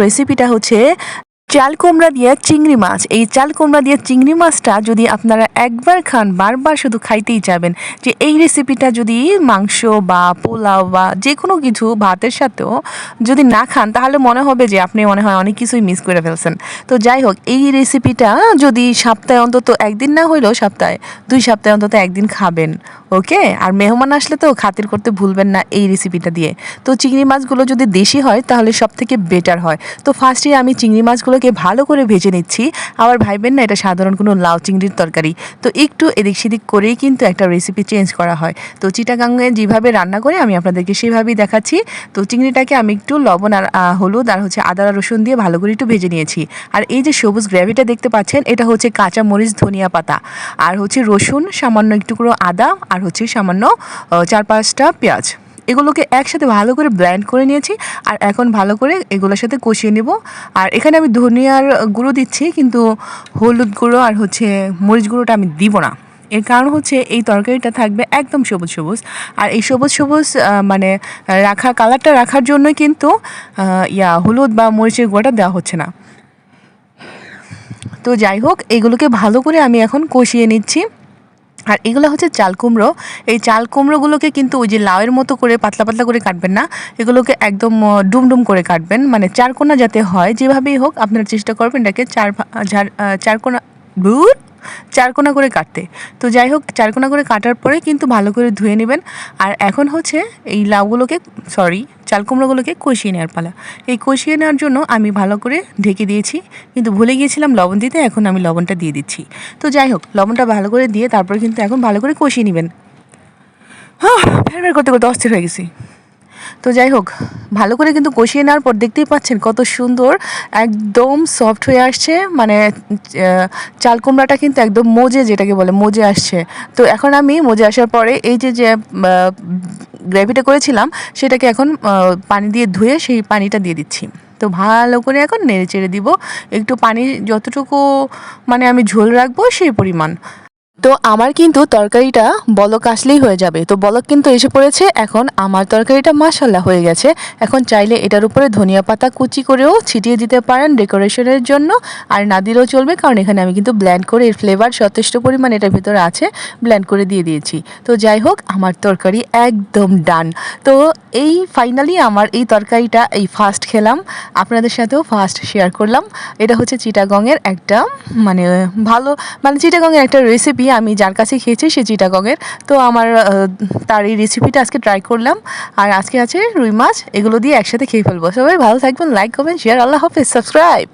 রেসিপিটা হচ্ছে চাল কুমড়া দিয়ে চিংড়ি মাছ। এই চাল কুমড়া দিয়ে চিংড়ি মাছটা যদি আপনারা একবার খান, বারবার শুধু খাইতেই যাবেন যে এই রেসিপিটা যদি মাংস বা পোলাও বা যে কোনো কিছু ভাতের সাথেও যদি না খান, তাহলে মনে হবে যে আপনি মনে হয় অনেক কিছুই মিস করে ফেলছেন। তো যাই হোক, এই রেসিপিটা যদি সপ্তাহে অন্তত একদিন না হইলেও সপ্তাহে, দুই সপ্তাহে অন্তত একদিন খাবেন, ওকে? আর মেহমান আসলে তো খাতির করতে ভুলবেন না এই রেসিপিটা দিয়ে। তো চিংড়ি মাছগুলো যদি দেশি হয়, তাহলে সব থেকে বেটার হয়। তো ফার্স্টে আমি চিংড়ি মাছগুলোকে ভালো করে ভেজে নিচ্ছি। আবার ভাইবেন না এটা সাধারণ কোনো লাউ চিংড়ির তরকারি। তো একটু এদিক সেদিক করেই কিন্তু একটা রেসিপি চেঞ্জ করা হয়। তো চিটাগাঙ্গে যেভাবে রান্না করে, আমি আপনাদেরকে সেভাবেই দেখাচ্ছি। তো চিংড়িটাকে আমি একটু লবণ আর হলুদ আর হচ্ছে আদা রসুন দিয়ে ভালো করে একটু ভেজে নিয়েছি। আর এই যে সবুজ গ্রেভিটা দেখতে পাচ্ছেন, এটা হচ্ছে কাঁচা মরিচ, ধনিয়া পাতা। আর হচ্ছে রসুন, সামান্য একটু করে আদা আর হচ্ছে সামান্য চার পাঁচটা পেঁয়াজ। এগুলোকে একসাথে ভালো করে ব্লেন্ড করে নিয়েছি, আর এখন ভালো করে এগুলোর সাথে কষিয়ে নেব। আর এখানে আমি ধনিয়ার গুঁড়ো দিচ্ছি, কিন্তু হলুদ গুঁড়ো আর হচ্ছে মরিচ গুঁড়োটা আমি দিব না। এর কারণ হচ্ছে এই তরকারিটা থাকবে একদম সবুজ সবুজ। আর এই সবুজ সবুজ মানে রাখা কালারটা রাখার জন্যই কিন্তু ইয়া, হলুদ বা মরিচের গুঁড়োটা দেওয়া হচ্ছে না। তো যাই হোক, এগুলোকে ভালো করে আমি এখন কষিয়ে নিচ্ছি। আর এগুলো হচ্ছে চাল কুমড়ো। এই চাল কুমড়োগুলোকে কিন্তু ওই যে লাউয়ের মতো করে পাতলা পাতলা করে কাটবেন না, এগুলোকে একদম ডুমডুম করে কাটবেন। মানে চারকোনা যাতে হয়, যেভাবেই হোক আপনারা চেষ্টা করবেন এটাকে চার ঝাড়- চারকোনা চারকোনা করে কাটতে। তো যাই হোক, চারকোনা করে কাটার পরে কিন্তু ভালো করে ধুয়ে নেবেন। আর এখন হচ্ছে এই লাউগুলোকে সরি চাল কুমড়োগুলোকে কষিয়ে নেওয়ার পালা। এই কষিয়ে নেওয়ার জন্য আমি ভালো করে ঢেকে দিয়েছি। কিন্তু ভুলে গিয়েছিলাম লবণ দিতে, এখন আমি লবণটা দিয়ে দিচ্ছি। তো যাই হোক, লবণটা ভালো করে দিয়ে তারপরে কিন্তু এখন ভালো করে কষিয়ে নেবেন। হ্যাঁ ফের করতে করতে অস্থির হয়ে গেছি। তো যাই হোক ভালো করে কিন্তু কষিয়ে নেওয়ার পর দেখতেই পাচ্ছেন কত সুন্দর একদম সফট হয়ে আসছে। মানে চাল কুমড়াটা কিন্তু একদম মোজে যেটাকে বলে, মোজে আসছে। তো এখন আমি মোজে আসার পরে এই যে যে গ্রেভিটা করেছিলাম, সেটাকে এখন পানি দিয়ে ধুয়ে সেই পানিটা দিয়ে দিচ্ছি। তো ভালো করে এখন নেড়ে চেড়ে দিব। একটু পানি যতটুকু মানে আমি ঝোল রাখব সেই পরিমাণ। তো আমার কিন্তু তরকারিটা বলক আসলেই হয়ে যাবে। তো বলক কিন্তু এসে পড়েছে, এখন আমার তরকারিটা মাসাল্লাহ হয়ে গেছে। এখন চাইলে এটার উপরে ধনিয়া পাতা কুচি করেও ছিটিয়ে দিতে পারেন ডেকোরেশনের জন্য। আর না দিলেও চলবে, কারণ এখানে আমি কিন্তু ব্ল্যান্ড করে এর ফ্লেভার যথেষ্ট পরিমাণ এটার ভিতরে আছে ব্ল্যান্ড করে দিয়ে দিয়েছি। তো যাই হোক, আমার তরকারি একদম ডান। তো এই ফাইনালি আমার এই তরকারিটা এই ফার্স্ট খেলাম। আপনাদের সাথেও ফার্স্ট শেয়ার করলাম। এটা হচ্ছে চিটাগংয়ের একটা মানে ভালো মানে চিটাগংয়ের একটা রেসিপি আমি যার কাছে খেয়েছি সে চিটাগংয়ের তো আমার তার এই রেসিপিটা আজকে ট্রাই করলাম। আর আজকে আছে রুই মাছ, এগুলো দিয়ে একসাথে খেয়ে ফেলব। সবাই ভালো থাকবেন লাইক করবেন শেয়ার আল্লাহ হাফেজ সাবস্ক্রাইব